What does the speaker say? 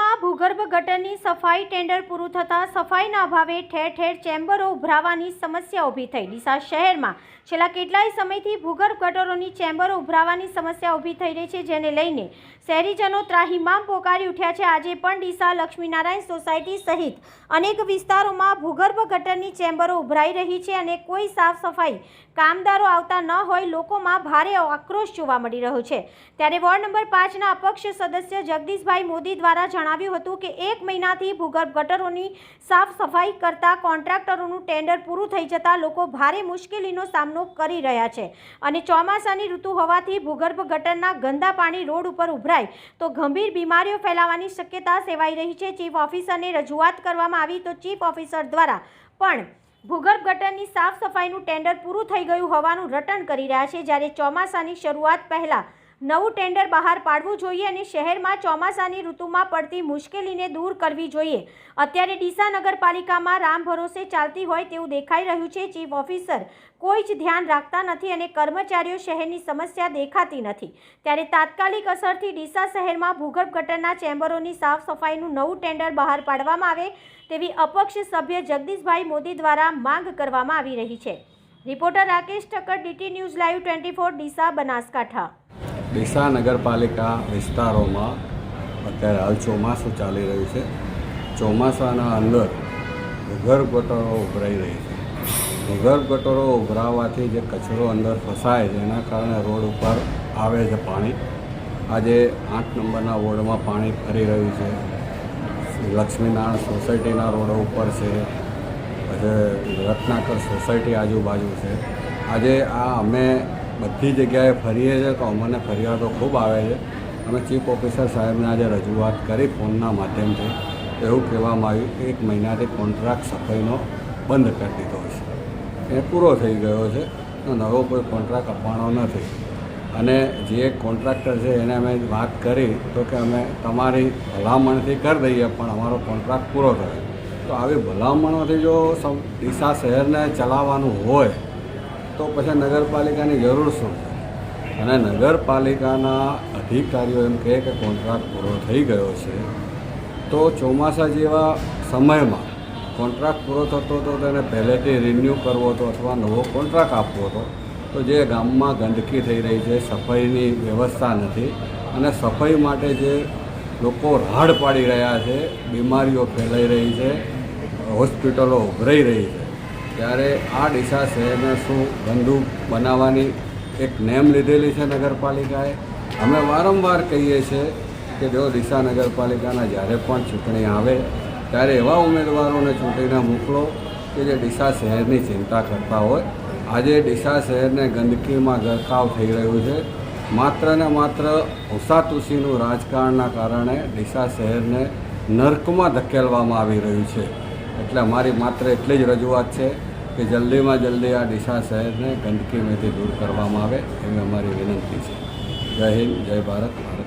grandma ભૂગર્ભ ગટરની સફાઈ ટેન્ડર પૂરું થતાં સફાઈના અભાવે ઠેર ઠેર ચેમ્બરો ઉભરાવાની સમસ્યા ઊભી થઈ. ડીસા શહેરમાં છેલ્લા કેટલાય સમયથી ભૂગર્ભ ગટરોની ચેમ્બરો ઉભરાવાની સમસ્યા ઊભી થઈ રહી છે, જેને લઈને શહેરીજનો ત્રાહિમામ પોકારી ઉઠ્યા છે. આજે પણ ડીસા લક્ષ્મીનારાયણ સોસાયટી સહિત અનેક વિસ્તારોમાં ભૂગર્ભ ગટરની ચેમ્બરો ઉભરાઈ રહી છે અને કોઈ સાફ સફાઈ કામદારો આવતા ન હોય લોકોમાં ભારે આક્રોશ જોવા મળી રહ્યો છે. ત્યારે વોર્ડ નંબર પાંચના અપક્ષ સદસ્ય જગદીશભાઈ મોદી દ્વારા જણાવ્યું હતું કે એક મહિનાથી ભૂગર્ભ ગટરોની સાફ સફાઈ કરતા કોન્ટ્રાક્ટરોનું ટેન્ડર પૂરું થઈ જતાં લોકો ભારે મુશ્કેલીનો સામનો કરી રહ્યા છે. અને ચોમાસાની ઋતુ હોવાથી ભૂગર્ભ ગટરના ગંદા પાણી રોડ ઉપર ઉભરાય તો ગંભીર બીમારીઓ ફેલાવાની શક્યતા સેવાઈ રહી છે. ચીફ ઓફિસરને રજૂઆત કરવામાં આવી તો ચીફ ઓફિસર દ્વારા પણ ભૂગર્ભ ગટરની સાફ સફાઈનું ટેન્ડર પૂરું થઈ ગયું હોવાનું રટણ કરી રહ્યા છે. જ્યારે ચોમાસાની શરૂઆત પહેલાં નવું ટેન્ડર બહાર પાડવું જોઈએ અને શહેરમાં ચોમાસાની ઋતુમાં પડતી મુશ્કેલીને દૂર કરવી જોઈએ. અત્યારે ડીસા નગરપાલિકામાં રામ ભરોસે ચાલતી હોય તેવું દેખાઈ રહ્યું છે. ચીફ ઓફિસર કોઈ જ ધ્યાન રાખતા નથી અને કર્મચારીઓ શહેરની સમસ્યા દેખાતી નથી. ત્યારે તાત્કાલિક અસરથી ડીસા શહેરમાં ભૂગર્ભ ગટરના ચેમ્બરોની સાફ સફાઈનું નવું ટેન્ડર બહાર પાડવામાં આવે તેવી અપક્ષ સભ્ય જગદીશભાઈ મોદી દ્વારા માંગ કરવામાં આવી રહી છે. Reporter Rakesh Thakkar, DT news live twenty four, Deesa Banaskantha. Deesa નગરપાલિકા વિસ્તારોમાં અત્યારે હાલ ચોમાસું ચાલી રહ્યું છે. ચોમાસાના અંદર ભૂગર્ભ ગટરો ઉભરાઈ રહી છે. ભૂગર્ભ ગટરો ઉભરાવાથી જે કચરો અંદર ફસાય છે, એના કારણે રોડ ઉપર આવે છે પાણી. આજે આઠ નંબરના વોર્ડમાં પાણી ફરી રહ્યું છે. લક્ષ્મીનારાયણ સોસાયટીના રોડ ઉપર છે. પછી રત્નાકર સોસાયટી આજુબાજુ છે. આજે આ અમે બધી જગ્યાએ ફરીએ છીએ. તો અમને ફરિયાદો ખૂબ આવે છે. અમે ચીફ ઓફિસર સાહેબને આજે રજૂઆત કરી ફોનના માધ્યમથી. એવું કહેવામાં આવ્યું કે એક મહિનાથી કોન્ટ્રાક્ટ સફાઈનો બંધ કરી દીધો છે. એ પૂરો થઈ ગયો છે. તો નવો કોઈ કોન્ટ્રાક્ટ આપવાનો નથી. અને જે કોન્ટ્રાક્ટર છે, એને અમે વાત કરી તો કે અમે તમારી ભલામણથી કરી દઈએ, પણ અમારો કોન્ટ્રાક્ટ પૂરો થયો. તો આવી ભલામણોથી જો ડીસા શહેરને ચલાવવાનું હોય તો પછી નગરપાલિકાની જરૂર શું અને નગરપાલિકાના અધિકારીઓ એમ કહે કે કોન્ટ્રાક્ટ પૂરો થઈ ગયો છે, તો ચોમાસા જેવા સમયમાં કોન્ટ્રાક્ટ પૂરો થતો હતો તેને પહેલેથી રિન્યૂ કરવો હતો અથવા નવો કોન્ટ્રાક્ટ આપવો હતો, તો જે ગામમાં ગંદકી થઈ રહી છે, સફાઈની વ્યવસ્થા નથી અને સફાઈ માટે જે લોકો રાડ પાડી રહ્યા છે, બીમારીઓ ફેલાઈ રહી છે, હોસ્પિટલો ઉભરાઈ રહી છે ત્યારે આ ડીસા શહેરને શું ગંદુ બનાવવાની એક નેમ લીધેલી છે નગરપાલિકાએ. અમે વારંવાર કહીએ છીએ કે જો ડીસા નગરપાલિકાના જ્યારે પણ ચૂંટણી આવે, ત્યારે એવા ઉમેદવારોને ચૂંટીને મોકલો કે જે ડીસા શહેરની ચિંતા કરતા હોય. આજે ડીસા શહેરને ગંદકીમાં ગરકાવ થઈ રહ્યું છે. માત્ર ને માત્ર ઉષાતુસીનું રાજકારણના કારણે ડીસા શહેરને નર્કમાં ધકેલવામાં આવી રહ્યું છે. એટલે અમારી માત્ર એટલી જ રજૂઆત છે કે જલ્દીમાં જલ્દી આ ડીસા શહેરને ગંદકીમાંથી દૂર કરવામાં આવે એવી અમારી વિનંતી છે. જય હિન્દ, જય ભારત ભારત